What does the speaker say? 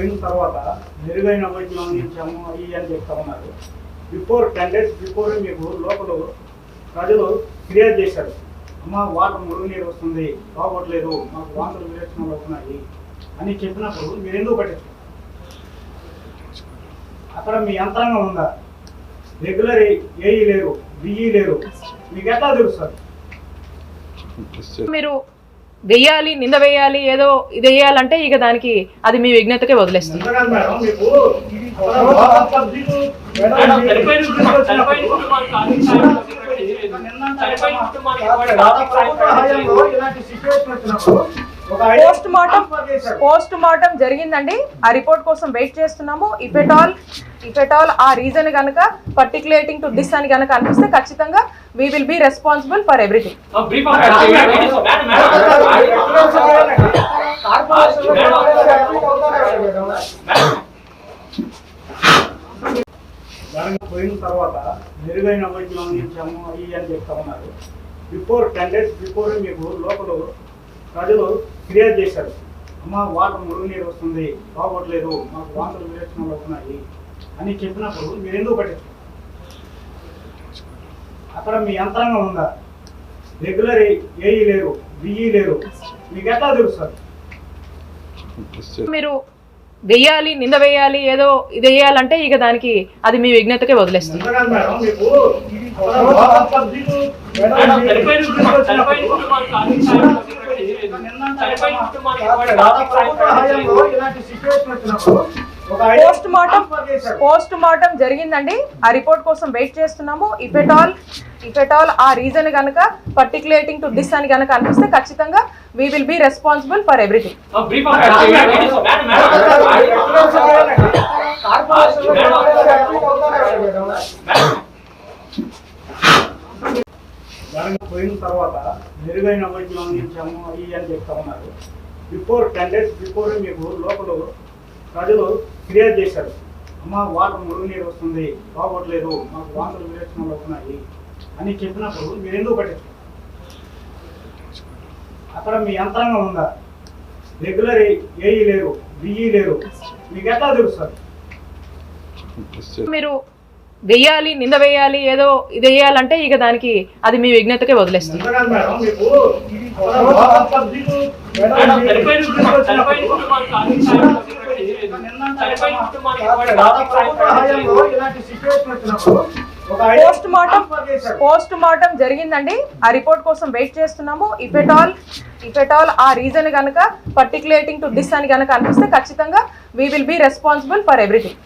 పోయిన తర్వాత మెరుగైన వైద్యం అందించాము అయ్యి అని చెప్తా ఉన్నారు. బిఫోర్ టెన్ డేస్ బిఫోర్ మీకు లోపల ప్రజలు ఫిర్యాదు చేశారు. అమ్మ వాటర్ మురుగునీరు వస్తుంది బాగోట్లేదు మాకు వాంతులు విరేచనలు అవుతున్నాయి అని చెప్పినప్పుడు మీరు ఎందుకు పట్టించుకోరు? అక్కడ మీ యంత్రాంగం ఉందా? రెగ్యులర్ ఏఈ లేరు బిఈ లేరు. మీకు ఎట్లా తెలుస్తారు మీరు వెయ్యాలి నింద వేయాలి ఏదో ఇది వేయాలంటే ఇక దానికి అది మీ విజ్ఞతకే వదిలేస్తుంది చనిపోయిన పోస్ట్ మార్టం. పోస్ట్ మార్టం జరిగిందండి. ఆ రిపోర్ట్ కోసం వెయిట్ చేస్తున్నాము. If at all if at all ఆ రీజన్ కనుక పర్టికులేటింగ్ టు దిస్ అని కనుక అనిపిస్తే ఖచ్చితంగా we will be responsible for everything పోయిన తర్వాత మెరుగైన వైద్యం అందించాము అయ్యి అని చెప్తా ఉన్నారు. బిఫోర్ టెన్ డేస్ బిఫోర్ మీకు లోపల ప్రజలు ఫిర్యాదు చేశారు. అమ్మ వాటర్ మురుగునీరు వస్తుంది బాగోట్లేదు మాకు వాంతులు విరేచనలు అవుతున్నాయి అని చెప్పినప్పుడు మీరు ఎందుకు పట్టించుకోరు? అక్కడ మీ యంత్రాంగం ఉందా? రెగ్యులర్ ఏఈ లేరు బిఈ లేరు. మీకు ఎట్లా తెలుస్తుంది? మీరు వెయ్యాలి నింద వేయాలి ఏదో ఇది వేయాలంటే ఇక దానికి అది మీ విజ్ఞతకే వదిలేస్తుంది. Madam post mortem post mortem జరిగిందండి. ఆ రిపోర్ట్ కోసం వెయిట్ చేస్తున్నాము. If at all if at all ఆ రీజన్ కనుక పర్టికులేటింగ్ టు దిస్ అని కనుక అనిపిస్తే ఖచ్చితంగా we will be responsible for everything ఆ, brief of action. Madam, madam, madam. Corporation దానికి పోయిన తర్వాత మెరుగైన వైద్యం అందించాము అయ్యి అని చెప్తా ఉన్నారు. బిఫోర్ టెన్ డేస్ బిఫోర్ మీకు లోపల ప్రజలు ఫిర్యాదు చేశారు. అమ్మ వాటర్ మురుగునీరు వస్తుంది బాగోట్లేదు మాకు వాంతులు విరేచనలు అవుతున్నాయి అని చెప్పినప్పుడు మీరు ఎందుకు పట్టించుకోరు? అక్కడ మీ యంత్రాంగం ఉందా? రెగ్యులర్ ఏఈ లేరు బిఈ లేరు. మీకు ఎట్లా తెలుస్తుంది? మీరు వెయ్యాలి నింద వేయాలి ఏదో ఇది వేయాలంటే ఇక దానికి అది మీ విజ్ఞతకే వదిలేస్తుంది. Post mortem. పోస్ట్ మార్టం జరిగిందండి. ఆ రిపోర్ట్ కోసం వెయిట్ చేస్తున్నాము. If at all if at all ఆ రీజన్ కనుక పర్టికులేటింగ్ టు దిస్ అని కనుక అనిపిస్తే ఖచ్చితంగా we will be responsible for everything